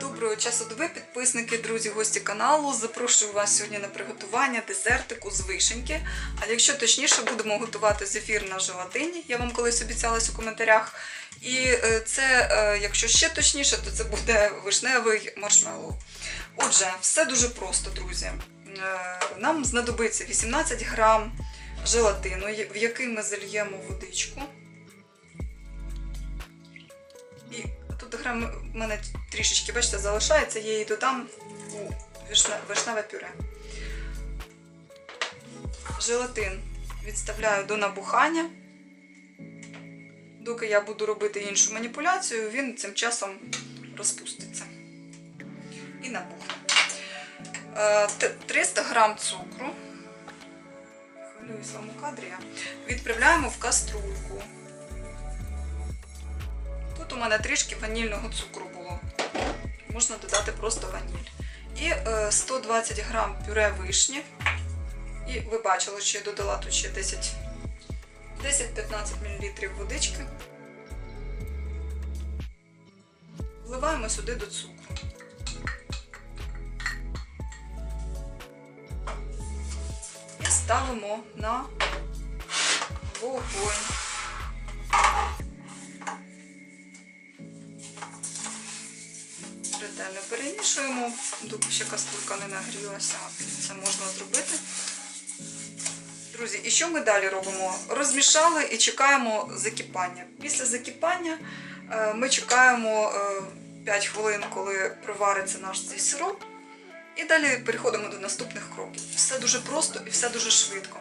Доброго часу доби, підписники, друзі, гості каналу. Запрошую вас сьогодні на приготування десертику з вишеньки. А якщо точніше, будемо готувати зефір на желатині. Я вам колись обіцялась у коментарях. І е, це, е, якщо ще точніше, то це буде вишневий маршмеллоу. Отже, все дуже просто, друзі. Е, Нам знадобиться 18 грам желатину, в який ми зальємо водичку. І тут грам в мене трішечки, бачите, залишається, я її додам у вишневе пюре. Желатин відставляю до набухання. Доки я буду робити іншу маніпуляцію, він цим часом розпуститься і набухне. Е, т- 300 грам цукру. Хвилююсь вам у кадрі. Відправляємо в каструльку. Тут у мене трішки ванільного цукру було. Можна додати просто ваніль. І е, 120 грам пюре вишні. І ви бачили, що я додала тут ще 10-15 мл водички. Вливаємо сюди до цукру. Ставимо на вогонь. Ретельно перемішуємо, доки ще каструлька не нагрілася. Це можна зробити. Друзі, і що ми далі робимо? Розмішали і чекаємо закипання. Після закипання е, ми чекаємо е, 5 хвилин, коли провариться наш цей сироп. І далі переходимо до наступних кроків. Все дуже просто і все дуже швидко.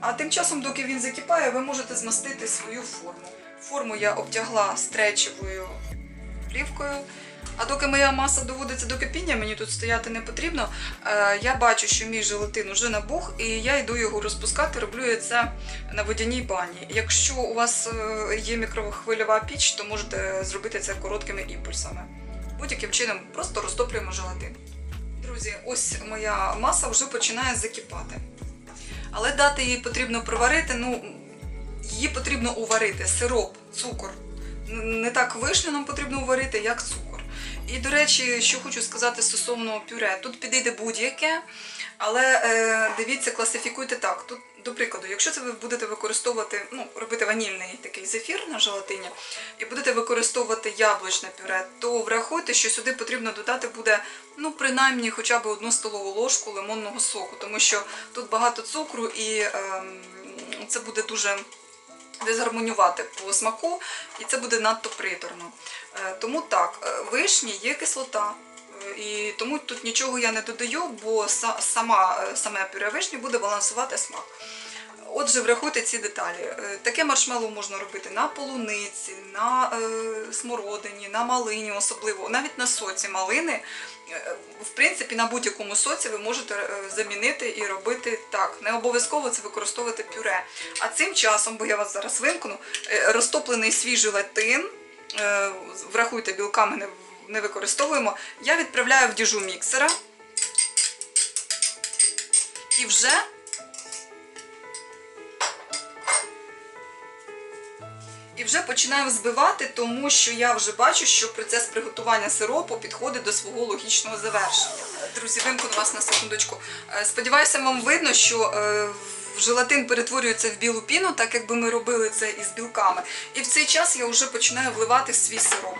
А тим часом, доки він закипає, ви можете змастити свою форму. Форму я обтягла стречевою плівкою. А доки моя маса доводиться до кипіння, мені тут стояти не потрібно. Е, я бачу, що мій желатин вже набух, і я йду його розпускати. Роблю я це на водяній бані. Якщо у вас е, є мікрохвильова піч, то можете зробити це короткими імпульсами. Будь-яким чином просто розтоплюємо желатин. Друзі, ось моя маса вже починає закипати. Але дати їй потрібно проварити, ну, її потрібно уварити. Сироп, цукор. Не так вишню нам потрібно уварити, як цукор. І, до речі, що хочу сказати стосовно пюре. Тут підійде будь-яке, але е, дивіться, класифікуйте так. Тут, до прикладу, якщо це ви будете використовувати, ну, робити ванільний такий зефір на желатині, і будете використовувати яблучне пюре, то врахуйте, що сюди потрібно додати буде ну, принаймні хоча б одну столову ложку лимонного соку, тому що тут багато цукру і ем, це буде дуже дезгармонювати по смаку, і це буде надто приторно. Е, Тому так, е, вишні є кислота. І тому тут нічого я не додаю, бо сама, е, саме пюре вишні буде балансувати смак. Отже, врахуйте ці деталі. Е, Таке маршмеллоу можна робити на полуниці, на е, смородині, на малині особливо, навіть на соці малини. Е, В принципі, на будь-якому соці ви можете замінити і робити так. Не обов'язково це використовувати пюре. А цим часом, бо я вас зараз вимкну, розтоплений свій желатин, е, врахуйте, білками не, не використовуємо, я відправляю в діжу міксера. І вже І вже починаю взбивати, тому що я вже бачу, що процес приготування сиропу підходить до свого логічного завершення. Друзі, вимкну вас на секундочку. Е, Сподіваюся, вам видно, що е, желатин перетворюється в білу піну, так якби ми робили це із білками. І в цей час я вже починаю вливати свій сироп.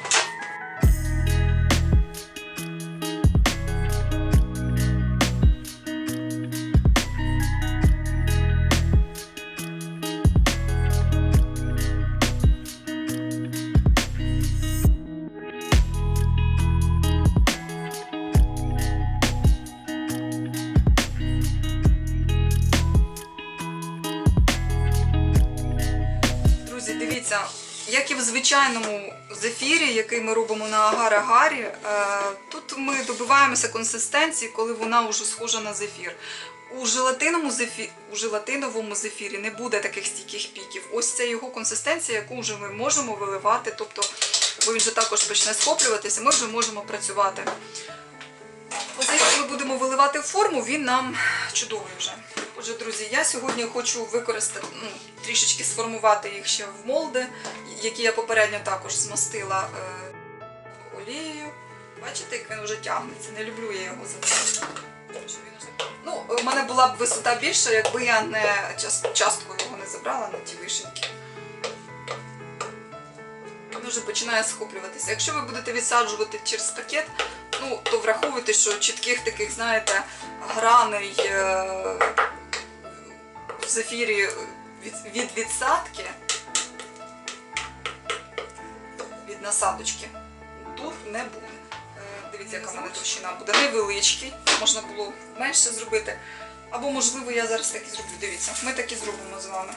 Як і в звичайному зефірі, який ми робимо на агар-агарі, е, тут ми добиваємося консистенції, коли вона вже схожа на зефір. У желатиновому, зефі... у желатиновому зефірі не буде таких стійких піків. Ось це його консистенція, яку вже ми можемо виливати. Тобто, бо він вже також почне схоплюватися, ми вже можемо працювати. Ось якщо ми будемо виливати форму, він нам чудовий вже. Отже, друзі, я сьогодні хочу використати, ну, трішечки сформувати їх ще в молди, які я попередньо також змастила е, олією. Бачите, як він вже тягнеться. Не люблю я його за це. Ну, у мене була б висота більша, якби я не час- частку його не забрала на ті вишеньки. Він вже починає схоплюватися. Якщо ви будете відсаджувати через пакет, ну, то враховуйте, що чітких таких, знаєте, граней е, в зефірі від, від відсадки, від насадочки, тут не буде. Е, Дивіться, яка в мене товщина буде. Невеличкий, можна було менше зробити. Або, можливо, я зараз так і зроблю. Дивіться, ми так і зробимо з вами.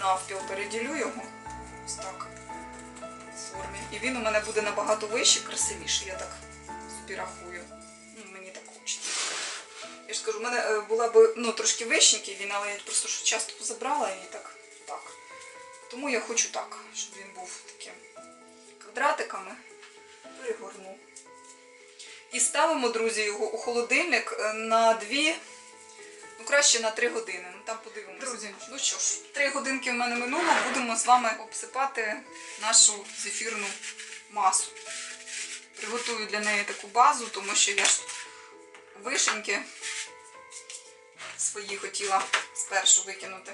Навпіл переділю його. Ось так. В формі. І він у мене буде набагато вищий, красивіший, я так собі рахую. Я ж кажу, в мене е, була б ну, трошки вищенький він, але я просто що часто забрала і так. так. Тому я хочу так, щоб він був таким квадратиками. Пригорну. І ставимо, друзі, його у холодильник е, на 2, ну краще на 3 години. Ну там подивимося. Друзі, ну що ж, 3 годинки в мене минуло, будемо з вами обсипати нашу зефірну масу. Приготую для неї таку базу, тому що я ж вишеньки свої хотіла спершу викинути.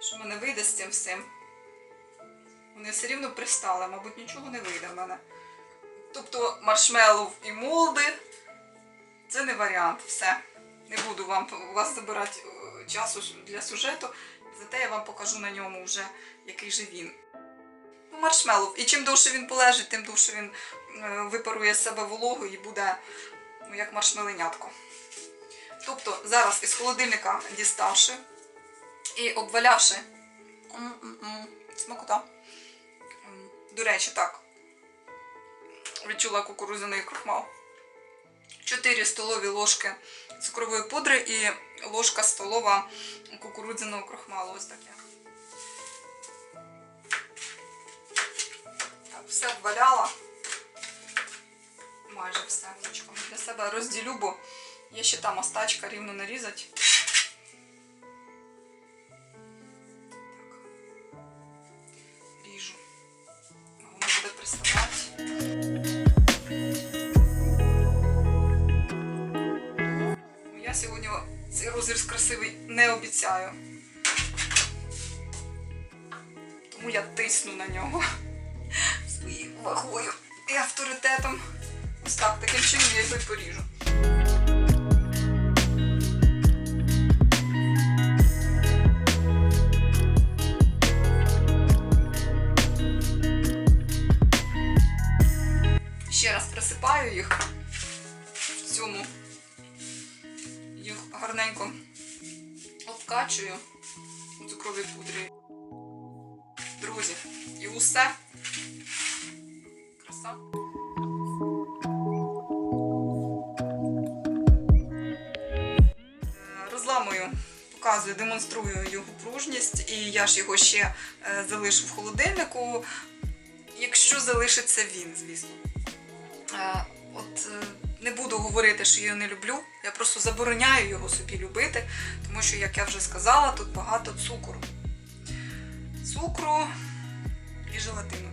Що мене вийде з цим всім? Вони все рівно пристали, мабуть, нічого не вийде в мене. Тобто маршмеллоу і молди це не варіант. Все. Не буду вам у вас забирати е, часу для сюжету, зате я вам покажу на ньому вже, який же він. Ну, маршмеллоу. І чим довше він полежить, тим довше він е, випарує з себе вологу і буде ну, як маршмеленятко. Тобто зараз із холодильника діставши і обвалявши М-м-м, смакота. До речі, так. Відчула кукурудзяний крохмал. 4 столові ложки цукрової пудри і ложка столова кукурудзяного крохмалу. Ось таке. Так, все обваляла. Майже все для себе розділю, бо є ще там остачка рівно нарізати. Так. Ріжу. Воно буде приставати. Ну, Я сьогодні цей розріз красивий не обіцяю. Тому я тисну на нього своєю вагою і авторитетом. Ось так, таким чином я його і поріжу. Обкачую у цукровій пудрі. Друзі, і усе. Краса. Розламую, показую, демонструю його пружність, і я ж його ще е, залишу в холодильнику, якщо залишиться він, звісно. Е, От е, не буду говорити, що я його не люблю. Я просто забороняю його собі любити, тому що, як я вже сказала, тут багато цукру. Цукру і желатину.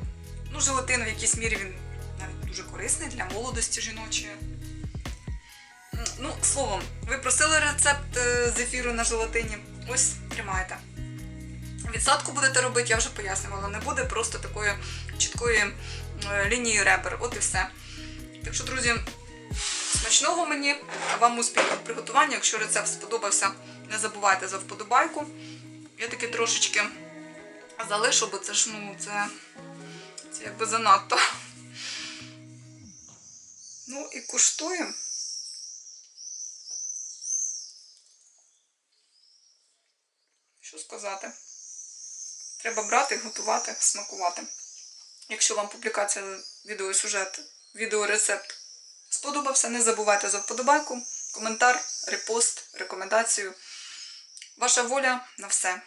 Ну, желатин в якійсь мірі він навіть дуже корисний для молодості жіночої. Ну, словом, ви просили рецепт е, зефіру на желатині. Ось тримайте. Відсадку будете робити, я вже пояснювала. Не буде просто такої чіткої е, лінії ребер. От і все. Так що, друзі, смачного мені, вам успіху в приготуванні. Якщо рецепт сподобався, не забувайте за вподобайку. Я таки трошечки залишу, бо це ж ну, це, це якби занадто. Ну і куштуємо. Що сказати? Треба брати, готувати, смакувати. Якщо вам публікація відеосюжет, відеорецепт сподобався, не забувайте за вподобайку, коментар, репост, рекомендацію. Ваша воля на все.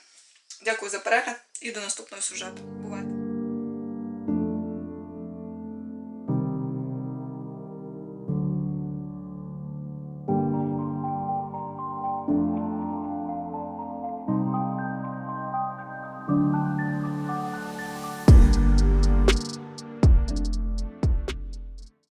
Дякую за перегляд і до наступного сюжету.